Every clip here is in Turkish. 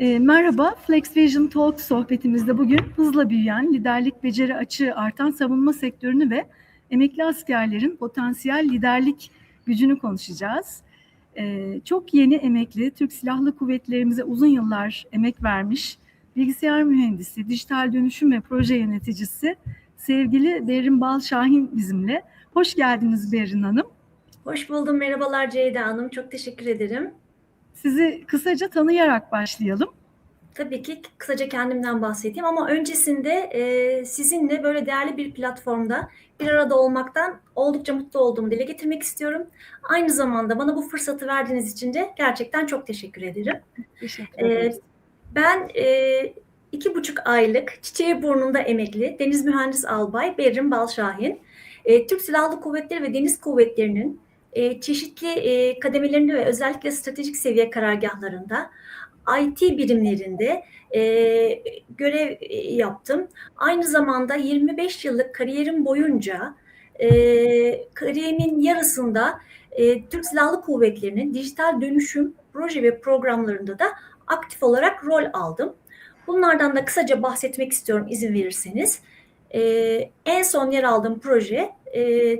E, merhaba, Flex Vision Talk sohbetimizde bugün hızla büyüyen, liderlik beceri açığı artan savunma sektörünü ve emekli askerlerin potansiyel liderlik gücünü konuşacağız. E, çok yeni emekli, Türk Silahlı Kuvvetlerimize uzun yıllar emek vermiş, bilgisayar mühendisi, dijital dönüşüm ve proje yöneticisi sevgili Berin Bal Şahin bizimle. Hoş geldiniz Berin Hanım. Hoş buldum. Merhabalar Ceyda Hanım. Çok teşekkür ederim. Sizi kısaca tanıyarak başlayalım. Tabii ki kısaca kendimden bahsedeyim ama öncesinde e, sizinle böyle değerli bir platformda bir arada olmaktan oldukça mutlu olduğumu dile getirmek istiyorum. Aynı zamanda bana bu fırsatı verdiğiniz için de gerçekten çok teşekkür ederim. Teşekkür ederiz. E, ben e, iki buçuk aylık çiçeği burnunda emekli Deniz Mühendis Albay Berrin Balşahin. E, Türk Silahlı Kuvvetleri ve Deniz Kuvvetleri'nin e, çeşitli e, kademelerinde ve özellikle stratejik seviye karargahlarında IT birimlerinde e, görev yaptım. Aynı zamanda 25 yıllık kariyerim boyunca e, kariyerimin yarısında e, Türk Silahlı Kuvvetleri'nin dijital dönüşüm proje ve programlarında da aktif olarak rol aldım. Bunlardan da kısaca bahsetmek istiyorum izin verirseniz. E, en son yer aldığım proje e,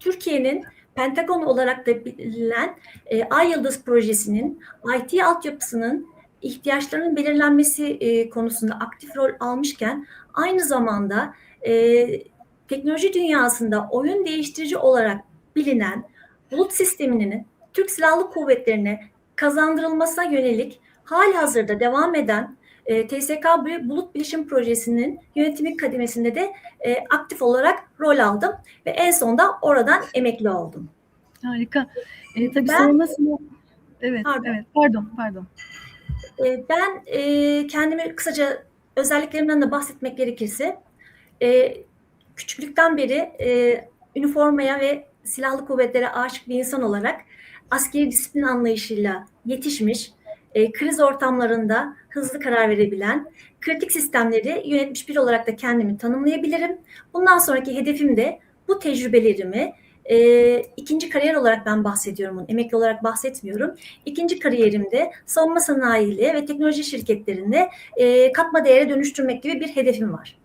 Türkiye'nin Pentagon olarak da bilinen e, Ay Yıldız projesinin IT altyapısının ihtiyaçlarının belirlenmesi e, konusunda aktif rol almışken aynı zamanda e, teknoloji dünyasında oyun değiştirici olarak bilinen bulut sisteminin Türk Silahlı Kuvvetleri'ne kazandırılmasına yönelik hali hazırda devam eden e, TSK Bulut Bilişim Projesi'nin yönetimi kademesinde de e, aktif olarak rol aldım ve en sonda oradan emekli oldum. Harika. E, tabii Ben- savunmasını... Evet, Pardon. evet. Pardon, pardon. E, ben e, kendimi kısaca özelliklerimden de bahsetmek gerekirse e, küçüklükten beri e, üniformaya ve silahlı kuvvetlere aşık bir insan olarak askeri disiplin anlayışıyla yetişmiş, e, kriz ortamlarında hızlı karar verebilen, kritik sistemleri yönetmiş biri olarak da kendimi tanımlayabilirim. Bundan sonraki hedefim de bu tecrübelerimi e, ikinci kariyer olarak ben bahsediyorum, emekli olarak bahsetmiyorum. İkinci kariyerimde savunma sanayiyle ve teknoloji şirketlerinde e, katma değere dönüştürmek gibi bir hedefim var.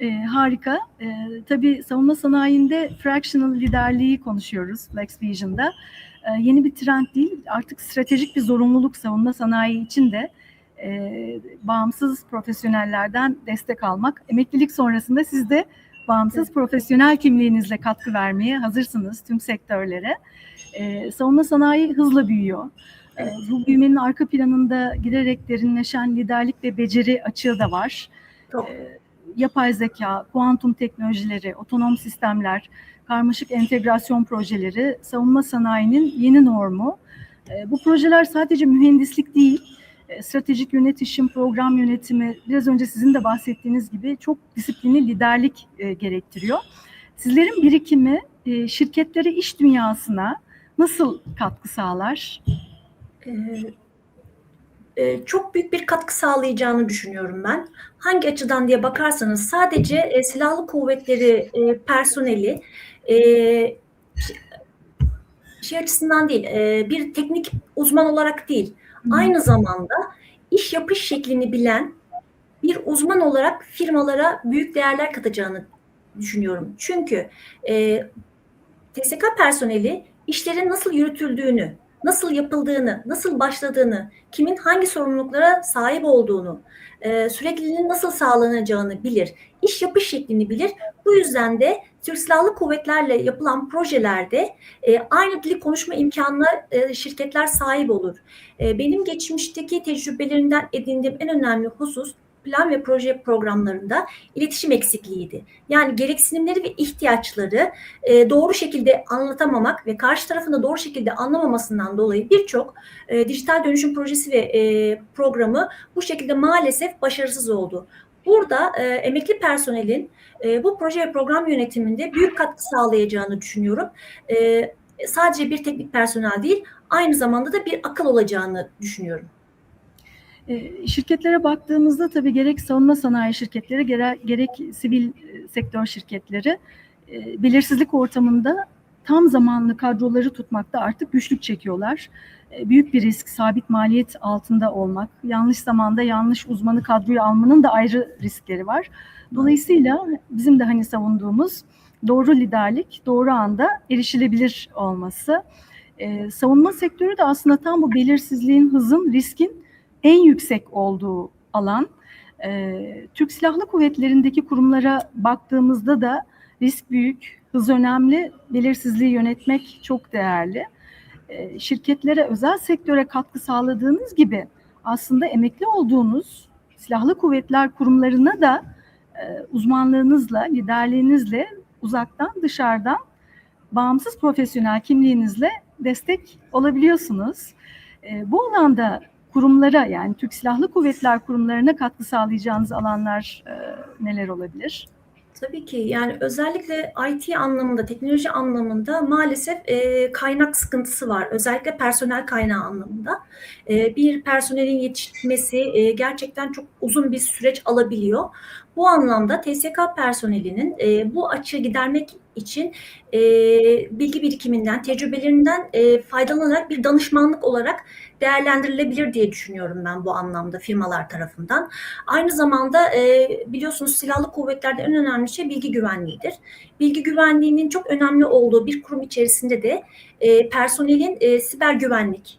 E, harika. E, tabii savunma sanayinde fractional liderliği konuşuyoruz Flex Vision'da. E, yeni bir trend değil, artık stratejik bir zorunluluk savunma sanayi için de e, bağımsız profesyonellerden destek almak. Emeklilik sonrasında siz de bağımsız profesyonel kimliğinizle katkı vermeye hazırsınız tüm sektörlere. E, savunma sanayi hızla büyüyor. E, bu büyümenin arka planında giderek derinleşen liderlik ve beceri açığı da var. Çok. E, yapay zeka, kuantum teknolojileri, otonom sistemler, karmaşık entegrasyon projeleri savunma sanayinin yeni normu. E, bu projeler sadece mühendislik değil, e, stratejik yönetişim, program yönetimi, biraz önce sizin de bahsettiğiniz gibi çok disiplinli liderlik e, gerektiriyor. Sizlerin birikimi şirketlere, iş dünyasına nasıl katkı sağlar? Ee, e, çok büyük bir katkı sağlayacağını düşünüyorum ben. Hangi açıdan diye bakarsanız sadece e, silahlı kuvvetleri e, personeli e, şey- açısından değil, e, bir teknik uzman olarak değil, aynı zamanda iş yapış şeklini bilen bir uzman olarak firmalara büyük değerler katacağını düşünüyorum. Çünkü e, TSK personeli işlerin nasıl yürütüldüğünü, nasıl yapıldığını, nasıl başladığını, kimin hangi sorumluluklara sahip olduğunu, e, sürekliliğinin nasıl sağlanacağını bilir, iş yapış şeklini bilir. Bu yüzden de Türk Silahlı Kuvvetlerle yapılan projelerde e, aynı dili konuşma imkanına e, şirketler sahip olur. E, benim geçmişteki tecrübelerimden edindiğim en önemli husus plan ve proje programlarında iletişim eksikliğiydi. Yani gereksinimleri ve ihtiyaçları e, doğru şekilde anlatamamak ve karşı tarafında doğru şekilde anlamamasından dolayı birçok e, dijital dönüşüm projesi ve e, programı bu şekilde maalesef başarısız oldu. Burada e, emekli personelin e, bu proje ve program yönetiminde büyük katkı sağlayacağını düşünüyorum. E, sadece bir teknik personel değil, aynı zamanda da bir akıl olacağını düşünüyorum. E, şirketlere baktığımızda tabii gerek savunma sanayi şirketleri gerek, sivil e, sektör şirketleri e, belirsizlik ortamında tam zamanlı kadroları tutmakta artık güçlük çekiyorlar. E, büyük bir risk, sabit maliyet altında olmak, yanlış zamanda yanlış uzmanı kadroyu almanın da ayrı riskleri var. Dolayısıyla bizim de hani savunduğumuz doğru liderlik, doğru anda erişilebilir olması. Ee, savunma sektörü de aslında tam bu belirsizliğin, hızın, riskin en yüksek olduğu alan. Ee, Türk Silahlı Kuvvetleri'ndeki kurumlara baktığımızda da risk büyük, hız önemli, belirsizliği yönetmek çok değerli. Ee, şirketlere, özel sektöre katkı sağladığınız gibi aslında emekli olduğunuz silahlı kuvvetler kurumlarına da e, uzmanlığınızla, liderliğinizle uzaktan, dışarıdan bağımsız profesyonel kimliğinizle destek olabiliyorsunuz. E, bu alanda kurumlara yani Türk Silahlı Kuvvetler kurumlarına katkı sağlayacağınız alanlar e, neler olabilir? Tabii ki yani özellikle IT anlamında, teknoloji anlamında maalesef e, kaynak sıkıntısı var. Özellikle personel kaynağı anlamında. E, bir personelin yetişmesi e, gerçekten çok uzun bir süreç alabiliyor. Bu anlamda TSK personelinin e, bu açığı gidermek için e, bilgi birikiminden, tecrübelerinden e, faydalanarak bir danışmanlık olarak değerlendirilebilir diye düşünüyorum ben bu anlamda firmalar tarafından. Aynı zamanda e, biliyorsunuz silahlı kuvvetlerde en önemli şey bilgi güvenliğidir. Bilgi güvenliğinin çok önemli olduğu bir kurum içerisinde de e, personelin e, siber güvenlik,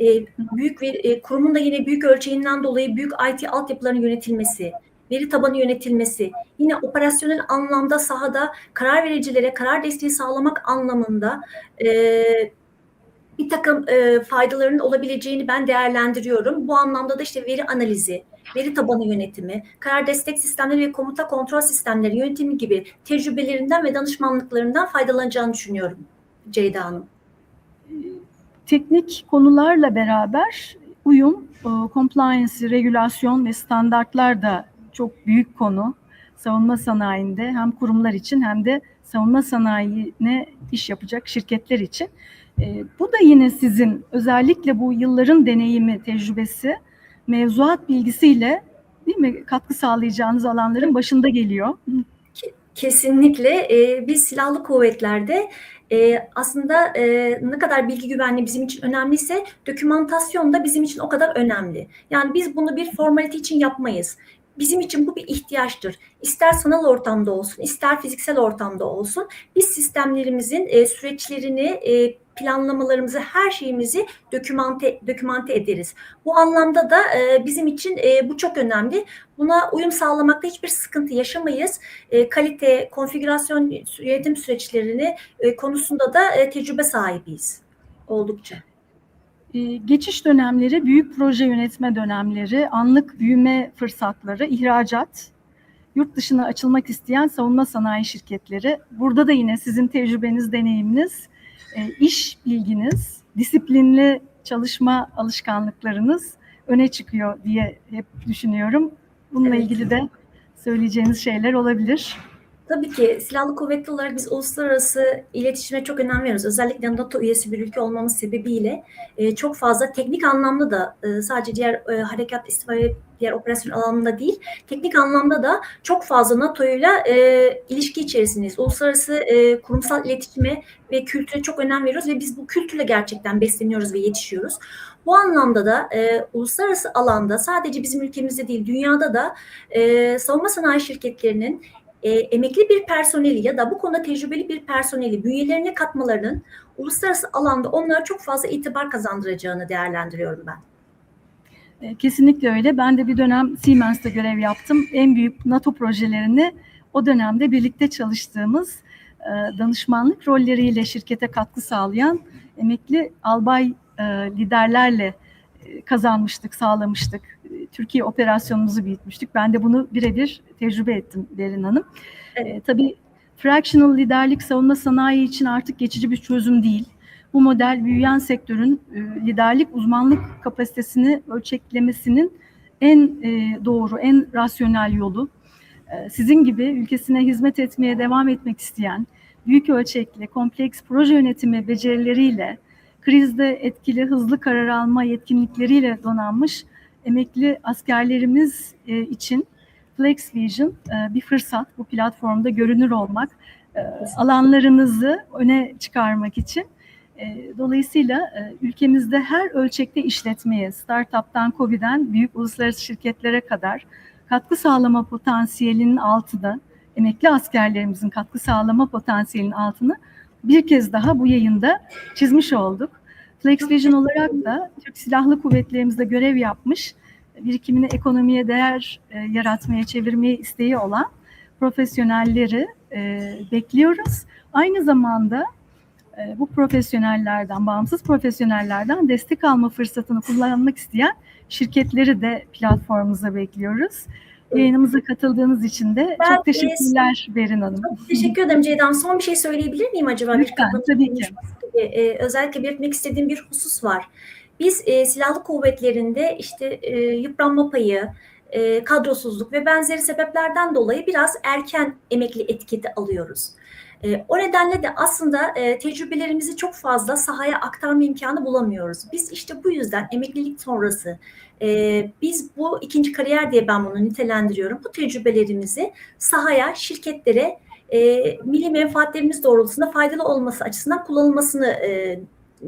e, büyük bir e, kurumun da yine büyük ölçeğinden dolayı büyük IT altyapılarının yönetilmesi, veri tabanı yönetilmesi, yine operasyonel anlamda sahada karar vericilere karar desteği sağlamak anlamında e, bir takım e, faydalarının olabileceğini ben değerlendiriyorum. Bu anlamda da işte veri analizi, veri tabanı yönetimi, karar destek sistemleri ve komuta kontrol sistemleri yönetimi gibi tecrübelerinden ve danışmanlıklarından faydalanacağını düşünüyorum Ceyda Hanım. Teknik konularla beraber uyum, e, compliance, regülasyon ve standartlar da çok büyük konu. Savunma sanayinde hem kurumlar için hem de savunma sanayine iş yapacak şirketler için. E, bu da yine sizin özellikle bu yılların deneyimi, tecrübesi, mevzuat bilgisiyle değil mi katkı sağlayacağınız alanların başında geliyor. Kesinlikle e, biz silahlı kuvvetlerde e, aslında e, ne kadar bilgi güvenliği bizim için önemliyse dokümantasyon da bizim için o kadar önemli. Yani biz bunu bir formalite için yapmayız. Bizim için bu bir ihtiyaçtır. İster sanal ortamda olsun, ister fiziksel ortamda olsun. Biz sistemlerimizin e, süreçlerini, e, planlamalarımızı, her şeyimizi dokümante, dokümante ederiz. Bu anlamda da e, bizim için e, bu çok önemli. Buna uyum sağlamakta hiçbir sıkıntı yaşamayız. E, kalite, konfigürasyon, yönetim süreçlerini e, konusunda da e, tecrübe sahibiyiz oldukça. Ee, geçiş dönemleri, büyük proje yönetme dönemleri, anlık büyüme fırsatları, ihracat, yurt dışına açılmak isteyen savunma sanayi şirketleri. Burada da yine sizin tecrübeniz, deneyiminiz, e, iş bilginiz, disiplinli çalışma alışkanlıklarınız öne çıkıyor diye hep düşünüyorum. Bununla Evet. ilgili de söyleyeceğiniz şeyler olabilir. Tabii ki silahlı kuvvetli olarak biz uluslararası iletişime çok önem veriyoruz. Özellikle NATO üyesi bir ülke olmamız sebebiyle e, çok fazla teknik anlamda da e, sadece diğer e, harekat istiva ve diğer operasyon alanında değil, teknik anlamda da çok fazla NATO'yla e, ilişki içerisindeyiz. Uluslararası e, kurumsal iletişime ve kültüre çok önem veriyoruz ve biz bu kültürle gerçekten besleniyoruz ve yetişiyoruz. Bu anlamda da e, uluslararası alanda sadece bizim ülkemizde değil, dünyada da e, savunma sanayi şirketlerinin e, emekli bir personeli ya da bu konuda tecrübeli bir personeli bünyelerine katmalarının uluslararası alanda onlara çok fazla itibar kazandıracağını değerlendiriyorum ben. E, Kesinlikle öyle. Ben de bir dönem Siemens'te görev yaptım. En büyük NATO projelerini o dönemde birlikte çalıştığımız e, danışmanlık rolleriyle şirkete katkı sağlayan emekli albay e, liderlerle kazanmıştık, sağlamıştık. Türkiye operasyonumuzu büyütmüştük. Ben de bunu birebir tecrübe ettim Derin Hanım. E, tabii fractional liderlik savunma sanayi için artık geçici bir çözüm değil. Bu model büyüyen sektörün e, liderlik uzmanlık kapasitesini ölçeklemesinin en e, doğru, en rasyonel yolu. E, sizin gibi ülkesine hizmet etmeye devam etmek isteyen, büyük ölçekli, kompleks proje yönetimi becerileriyle, krizde etkili, hızlı karar alma yetkinlikleriyle donanmış emekli askerlerimiz e, için Flex Vision e, bir fırsat. Bu platformda görünür olmak, e, alanlarınızı öne çıkarmak için. E, Dolayısıyla e, ülkemizde her ölçekte işletmeye, startup'tan COBİ'den büyük uluslararası şirketlere kadar katkı sağlama potansiyelinin altında, emekli askerlerimizin katkı sağlama potansiyelinin altını bir kez daha bu yayında çizmiş olduk. Flex Vision olarak da Türk Silahlı Kuvvetlerimizde görev yapmış, birikimini ekonomiye değer e, yaratmaya, çevirmeye isteği olan profesyonelleri e, bekliyoruz. Aynı zamanda e, bu profesyonellerden, bağımsız profesyonellerden destek alma fırsatını kullanmak isteyen şirketleri de platformumuza bekliyoruz. Yayınımıza katıldığınız için de Ben, çok teşekkürler Berin Hanım. Çok teşekkür ederim Ceydan. Son bir şey söyleyebilir miyim acaba? Lütfen, kapanış tabii ki. gibi. Ee, özellikle belirtmek istediğim bir husus var. Biz e, silahlı kuvvetlerinde işte e, yıpranma payı, e, kadrosuzluk ve benzeri sebeplerden dolayı biraz erken emekli etiketi alıyoruz. E, o nedenle de aslında e, tecrübelerimizi çok fazla sahaya aktarma imkanı bulamıyoruz. Biz işte bu yüzden emeklilik sonrası e, biz bu ikinci kariyer diye ben bunu nitelendiriyorum. Bu tecrübelerimizi sahaya, şirketlere e, milli menfaatlerimiz doğrultusunda faydalı olması açısından kullanılmasını e,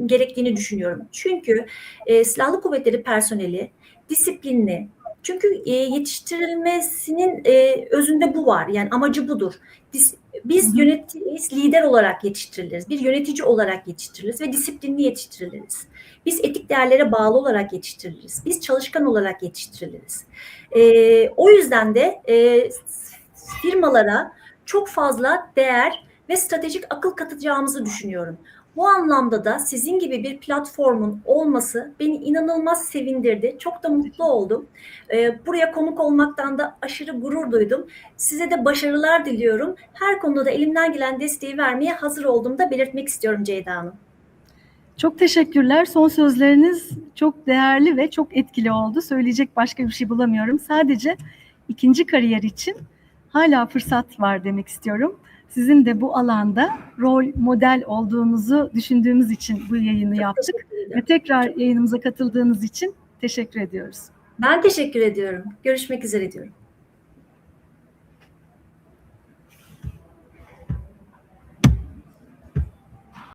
gerektiğini düşünüyorum. Çünkü e, silahlı kuvvetleri personeli disiplinli. Çünkü e, yetiştirilmesinin e, özünde bu var. Yani amacı budur. Dis, biz yöneticiyiz, lider olarak yetiştiriliriz. Bir yönetici olarak yetiştiriliriz ve disiplinli yetiştiriliriz. Biz etik değerlere bağlı olarak yetiştiriliriz. Biz çalışkan olarak yetiştiriliriz. E, o yüzden de e, firmalara çok fazla değer ve stratejik akıl katacağımızı düşünüyorum. Bu anlamda da sizin gibi bir platformun olması beni inanılmaz sevindirdi. Çok da mutlu oldum. Ee, buraya konuk olmaktan da aşırı gurur duydum. Size de başarılar diliyorum. Her konuda da elimden gelen desteği vermeye hazır olduğumu da belirtmek istiyorum Ceyda Hanım. Çok teşekkürler. Son sözleriniz çok değerli ve çok etkili oldu. Söyleyecek başka bir şey bulamıyorum. Sadece ikinci kariyer için hala fırsat var demek istiyorum. Sizin de bu alanda rol model olduğunuzu düşündüğümüz için bu yayını yaptık. Ve tekrar yayınımıza katıldığınız için teşekkür ediyoruz. Ben teşekkür ediyorum. Görüşmek üzere diyorum.